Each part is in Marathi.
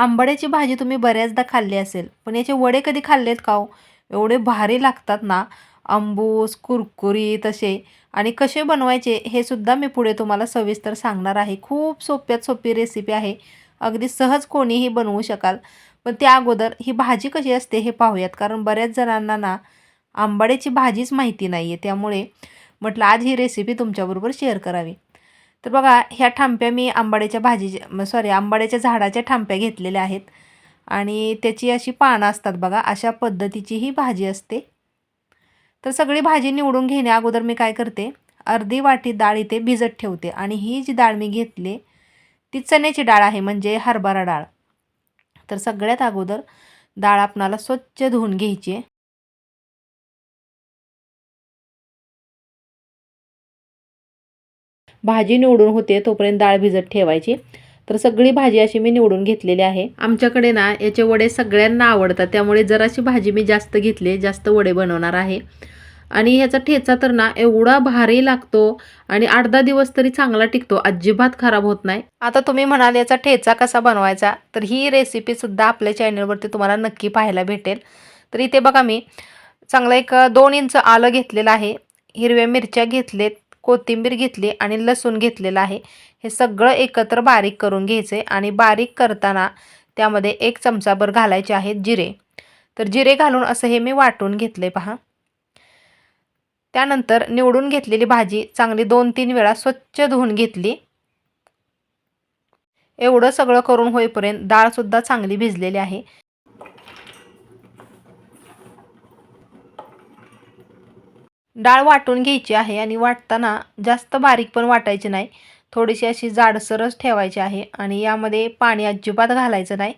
आंबाड्याची भाजी तुम्ही बऱ्याचदा खाल्ली असेल. पण याचे वडे कधी खाल्लेत का हो? एवढे भारी लागतात ना. आंबूस कुरकुरीत असे. आणि कसे बनवायचे हे सुद्धा मी पुढे तुम्हाला सविस्तर सांगणार आहे. खूप सोप्यात सोपी रेसिपी आहे. अगदी सहज कोणीही बनवू शकाल. पण त्या अगोदर ही भाजी कशी असते हे पाहूयात. कारण बऱ्याच जणांना ना आंबाड्याची भाजीच माहिती नाही आहे त्यामुळे म्हटलं आज ही रेसिपी तुमच्याबरोबर शेअर करावी. तर बघा ह्या ठांप्या मी आंबाड्याच्या भाजीच्या सॉरी आंबाड्याच्या झाडाच्या ठांप्या घेतलेल्या आहेत. आणि त्याची अशी पानं असतात बघा अशा पद्धतीची ही भाजी असते. तर सगळी भाजी निवडून घेण्या अगोदर मी काय करते अर्धी वाटी डाळ इथे भिजत ठेवते. आणि ही जी डाळ मी घेतली ती चण्याची डाळ आहे म्हणजे हरभरा डाळ. तर सगळ्यात अगोदर डाळ आपणाला स्वच्छ धुवून घ्यायची आहे. भाजी निवडून होते तोपर्यंत डाळ भिजत ठेवायची. तर सगळी भाजी अशी मी निवडून घेतलेली आहे. आमच्याकडे ना याचे वडे सगळ्यांना आवडतात त्यामुळे जराशी भाजी मी जास्त घेतली जास्त वडे बनवणार आहे. आणि ह्याचा ठेचा तर ना एवढा भारी लागतो आणि आठ दहा दिवस तरी चांगला टिकतो अजिबात खराब होत नाही. आता तुम्ही म्हणाल याचा ठेचा कसा बनवायचा? तर ही रेसिपीसुद्धा आपल्या चॅनलवरती तुम्हाला नक्की पाहायला भेटेल. तर इथे बघा मी चांगलं एक दोन इंच आलं घेतलेलं आहे. हिरव्या मिरच्या घेतलेत. कोथिंबीर घेतली आणि लसूण घेतलेलं आहे. हे सगळं एकत्र बारीक करून घ्यायचं आहे आणि बारीक करताना त्यामध्ये एक चमचाभर घालायचे आहेत जिरे. तर जिरे घालून असं हे मी वाटून घेतले पहा. त्यानंतर निवडून घेतलेली भाजी चांगली दोन तीन वेळा स्वच्छ धुवून घेतली. एवढं सगळं करून होईपर्यंत डाळसुद्धा चांगली भिजलेली आहे. डाळ वाटून घ्यायची आहे आणि वाटताना जास्त बारीक पण वाटायची नाही. थोडीशी अशी जाडसरच ठेवायची आहे आणि यामध्ये पाणी अजिबात घालायचं नाही.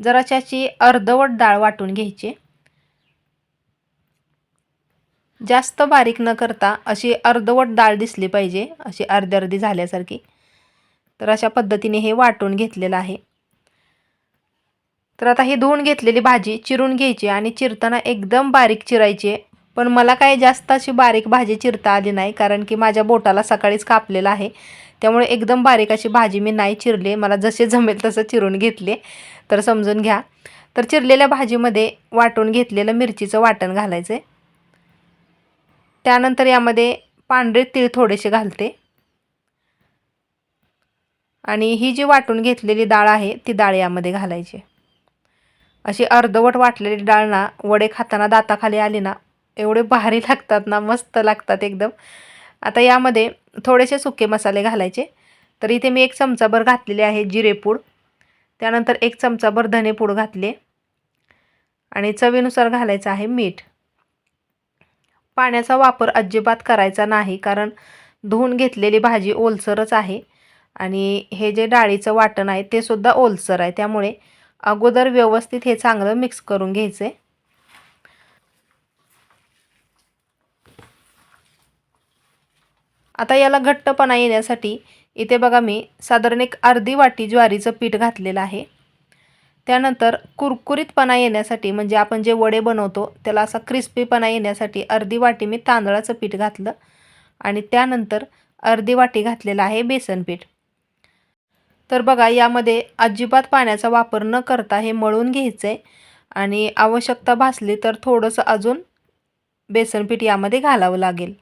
जराशी अशी अर्धवट डाळ वाटून घ्यायची. जास्त बारीक न करता अशी अर्धवट डाळ दिसली पाहिजे अशी अर्धी अर्धी झाल्यासारखी. तर अशा पद्धतीने हे वाटून घेतलेलं आहे. तर आता ही धुवून घेतलेली भाजी चिरून घ्यायची आणि चिरताना एकदम बारीक चिरायची पण मला काय जास्त अशी बारीक भाजी चिरता आली नाही कारण की माझ्या बोटाला सकाळीच कापलेलं आहे. त्यामुळे एकदम बारीक अशी भाजी मी नाही चिरली. मला जसे जमेल तसं चिरून घेतले. तर समजून घ्या. तर चिरलेल्या भाजीमध्ये वाटून घेतलेलं मिरचीचं वाटण घालायचं आहे त्यानंतर यामध्ये पांढरे तीळ थोडेसे घालते. आणि ही जी वाटून घेतलेली डाळ आहे ती डाळ यामध्ये घालायची. अशी अर्धवट वाटलेली डाळ ना वडे खाताना दाताखाली आली ना एवढे भारी लागतात ना मस्त लागतात एकदम. आता यामध्ये थोडेसे सुके मसाले घालायचे. तर इथे मी एक चमचाभर घातलेले आहे जिरेपूड त्यानंतर एक चमचाभर धनेपूड घातले. आणि चवीनुसार घालायचं आहे मीठ. पाण्याचा वापर अजिबात करायचा नाही कारण धुवून घेतलेली भाजी ओलसरच आहे. आणि हे जे डाळीचं वाटण आहे ते सुद्धा ओलसर आहे. त्यामुळे अगोदर व्यवस्थित हे चांगलं मिक्स करून घ्यायचं. आहे आता याला घट्टपणा येण्यासाठी इथे बघा मी साधारण एक अर्धी वाटी ज्वारीचं पीठ घातलेलं आहे. त्यानंतर कुरकुरीतपणा येण्यासाठी म्हणजे आपण जे वडे बनवतो त्याला असा क्रिस्पीपणा येण्यासाठी अर्धी वाटी मी तांदळाचं पीठ घातलं आणि त्यानंतर अर्धी वाटी घातलेलं आहे बेसन पीठ. तर बघा यामध्ये अजिबात पाण्याचा वापर न करता हे मळून घ्यायचं आहे आणि आवश्यकता भासली तर थोडंसं अजून बेसन पीठ यामध्ये घालावं लागेल.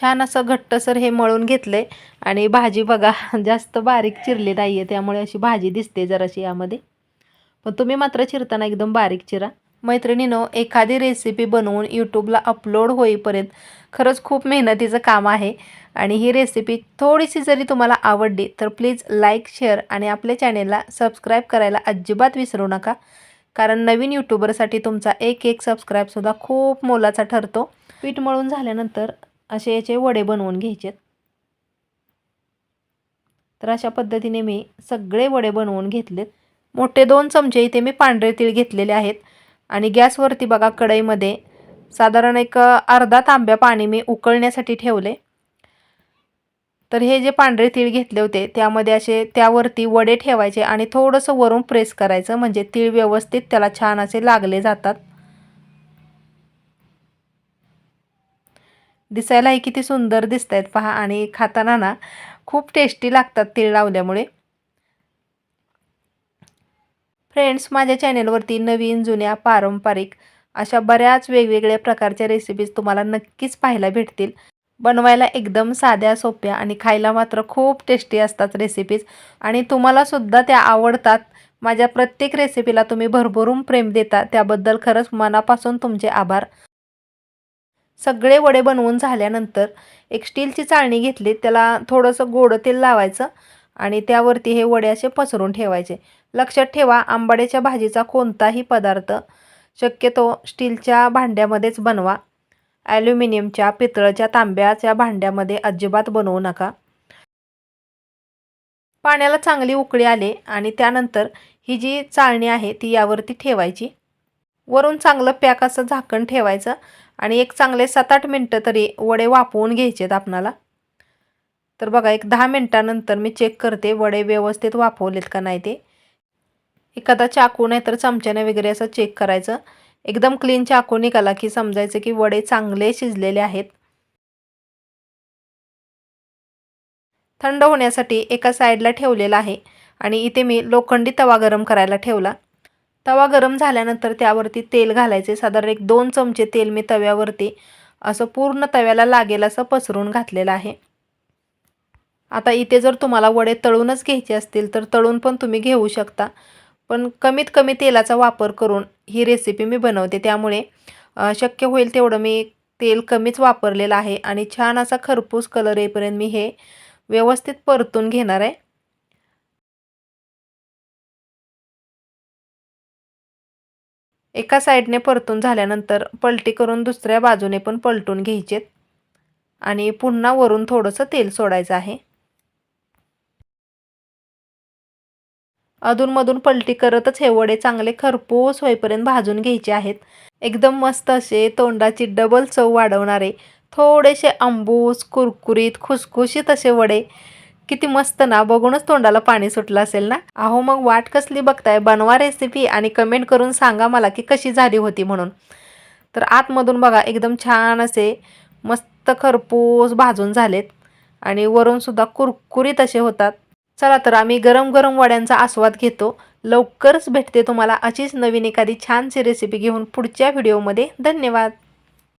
छान असं घट्टसर हे मळून घेतलं आहे आणि भाजी बघा जास्त बारीक चिरली नाही आहे त्यामुळे अशी भाजी दिसते जराशी यामध्ये. पण तुम्ही मात्र चिरताना एकदम बारीक चिरा. मैत्रिणीनो एखादी रेसिपी बनवून यूट्यूबला अपलोड होईपर्यंत खरंच खूप मेहनतीचं काम आहे. आणि ही रेसिपी थोडीशी जरी तुम्हाला आवडली तर प्लीज लाईक शेअर आणि आपल्या चॅनेलला सबस्क्राईब करायला अजिबात विसरू नका. कारण नवीन यूट्यूबरसाठी तुमचा एक एक सबस्क्राईबसुद्धा खूप मोलाचा ठरतो. पीठ मळून झाल्यानंतर असे याचे वडे बनवून घ्यायचेत. तर अशा पद्धतीने मी सगळे वडे बनवून घेतलेत. मोठे दोन चमचे इथे मी पांढरे तीळ घेतलेले आहेत. आणि गॅसवरती बघा कढईमध्ये साधारण एक अर्धा तांब्या पाणी मी उकळण्यासाठी ठेवले. तर हे जे पांढरे तीळ घेतले होते त्यामध्ये असे त्यावरती वडे ठेवायचे आणि थोडंसं वरून प्रेस करायचं. म्हणजे तीळ व्यवस्थित त्याला छान असे लागले जातात. दिसायलाही किती सुंदर दिसत आहेत पहा आणि खाताना ना खूप टेस्टी लागतात तीळ लावल्यामुळे. फ्रेंड्स माझ्या चॅनेलवरती नवीन जुन्या पारंपरिक अशा बऱ्याच वेगवेगळ्या प्रकारच्या रेसिपीज तुम्हाला नक्कीच पाहायला भेटतील. बनवायला एकदम साध्या सोप्या आणि खायला मात्र खूप टेस्टी असतात रेसिपीज आणि तुम्हालासुद्धा त्या आवडतात. माझ्या प्रत्येक रेसिपीला तुम्ही भरभरून प्रेम देता. त्याबद्दल खरंच मनापासून तुमचे आभार. सगळे वडे बनवून झाल्यानंतर एक स्टीलची चाळणी घेतली त्याला थोडंसं गोडं तेल लावायचं आणि त्यावरती हे वडे असे पसरून ठेवायचे. लक्षात ठेवा आंबाड्याच्या भाजीचा कोणताही पदार्थ शक्यतो स्टीलच्या भांड्यामध्येच बनवा. ॲल्युमिनियमच्या पितळच्या तांब्याच्या भांड्यामध्ये अजिबात बनवू नका. पाण्याला चांगली उकळी आले आणि त्यानंतर ही जी चाळणी आहे ती यावरती ठेवायची. वरून चांगलं पॅक असं झाकण ठेवायचं आणि एक चांगले सात आठ मिनटं तरी वडे वापवून घ्यायचेत आपणाला. तर बघा एक दहा मिनटानंतर मी चेक करते वडे व्यवस्थित वाफवलेत का नाही ते. एखादा चाकू नाही तर चमच्याने वगैरे असं चेक करायचं. एकदम क्लीन चाकू निघाला की समजायचं की वडे चांगले शिजलेले आहेत. थंड होण्यासाठी एका साईडला ठेवलेला आहे आणि इथे मी लोखंडी तवा गरम करायला ठेवला. तवा गरम झाल्यानंतर त्यावरती तेल घालायचे. साधारण एक दोन चमचे तेल मी तव्यावरती असं पूर्ण तव्याला लागेल असं पसरून घातलेलं आहे. आता इथे जर तुम्हाला वडे तळूनच घ्यायचे असतील तर तळून पण तुम्ही घेऊ शकता. पण कमीत कमी तेलाचा वापर करून ही रेसिपी मी बनवते. त्यामुळे शक्य होईल तेवढं मी तेल कमीच वापरलेलं आहे आणि छान असा खरपूस कलर येईपर्यंत मी हे व्यवस्थित परतून घेणार आहे. एका साईडने परतून झाल्यानंतर पलटी करून दुसऱ्या बाजूने पण पलटून घ्यायचेत. आणि पुन्हा वरून थोडंसं तेल सोडायचं आहे. अधूनमधून पलटी करतच हे वडे चांगले खरपूस होईपर्यंत भाजून घ्यायचे आहेत. एकदम मस्त असे तोंडाची डबल चव वाढवणारे थोडेसे आंबूस कुरकुरीत खुसखुशीत असे वडे किती मस्त ना बघूनच तोंडाला पाणी सुटलं असेल ना? अहो मग वाट कसली बघताय? बनवा रेसिपी आणि कमेंट करून सांगा मला की कशी झाली होती म्हणून. तर आतमधून बघा एकदम छान असे मस्त खरपूस भाजून झालेत. आणि वरूनसुद्धा कुरकुरीत असे होतात. चला तर आम्ही गरम गरम वड्यांचा आस्वाद घेतो. लवकरच भेटते तुम्हाला अशीच नवीन एखादी छानशी रेसिपी घेऊन पुढच्या व्हिडिओमध्ये धन्यवाद!